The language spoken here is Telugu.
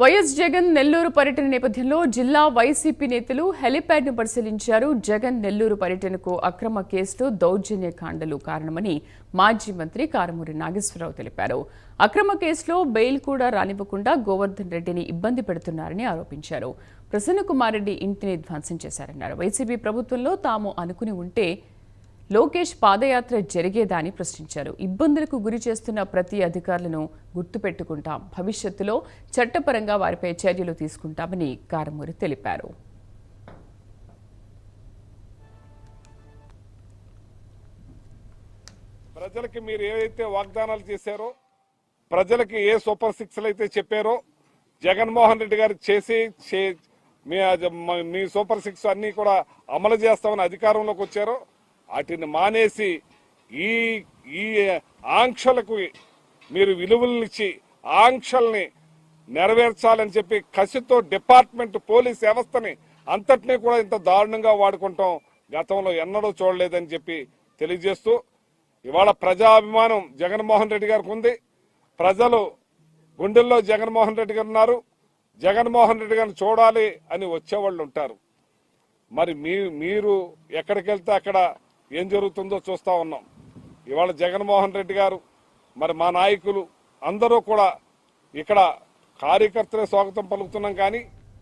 వైఎస్ జగన్ నెల్లూరు పర్యటన నేపథ్యంలో జిల్లా వైసీపీ నేతలు హెలిప్యాడ్ను పరిశీలించారు. జగన్ నెల్లూరు పర్యటనకు అక్రమ కేసులు దౌర్జన్య కాండలు కారణమని మాజీ మంత్రి కారమూరి నాగేశ్వరరావు తెలిపారు. అక్రమ కేసులో బెయిల్ కూడా రానివ్వకుండా గోవర్ధన్ రెడ్డిని ఇబ్బంది పెడుతున్నారని ఆరోపించారు. ప్రసన్న కుమార్ రెడ్డి ఇంటిని ధ్వంసం చేశారన్నారు. వైసీపీ ప్రభుత్వంలో తాము అనుకుని ఉంటే లోకేష్ పాదయాత్ర జరిగేదాని ప్రశ్నించారు. ఇబ్బందులకు గురి చేస్తున్న ప్రతి అధికారులను గుర్తుపెట్టుకుంటాం. భవిష్యత్తులో చట్టపరంగా వారిపై చర్యలు తీసుకుంటామని కారమూరి తెలిపారు. ప్రజలకి మీరు ఏదైతే వాగ్దానాలు చేశారో ప్రజలకి ఏ సూపర్ సిక్స్లు అయితే చెప్పారో జగన్మోహన్ రెడ్డి గారు చేసి చే- మీ మీ సూపర్ సిక్స్ అన్ని కూడా అమలు చేస్తామని అధికారంలోకి వచ్చారో వాటిని మానేసి ఈ ఈ ఆంక్షలకు మీరు విలువలనిచ్చి ఆంక్షల్ని నెరవేర్చాలని చెప్పి కసితో డిపార్ట్మెంట్ పోలీస్ వ్యవస్థని అంతటినీ కూడా ఇంత దారుణంగా వాడుకుంటాం. గతంలో ఎన్నడూ చూడలేదని చెప్పి తెలియజేస్తూ ఇవాళ ప్రజాభిమానం జగన్మోహన్ రెడ్డి గారికి ఉంది. ప్రజలు గుండెల్లో జగన్మోహన్ రెడ్డి గారు ఉన్నారు. జగన్మోహన్ రెడ్డి గారిని చూడాలి అని వచ్చేవాళ్ళు ఉంటారు. మరి మీ మీరు ఎక్కడికి వెళ్తే అక్కడ ఏం జరుగుతుందో చూస్తూ ఉన్నాం. ఇవాళ జగన్మోహన్ రెడ్డి గారు మరి మా నాయకులు అందరూ కూడా ఇక్కడ కార్యకర్తలే స్వాగతం పలుకుతున్నాం కానీ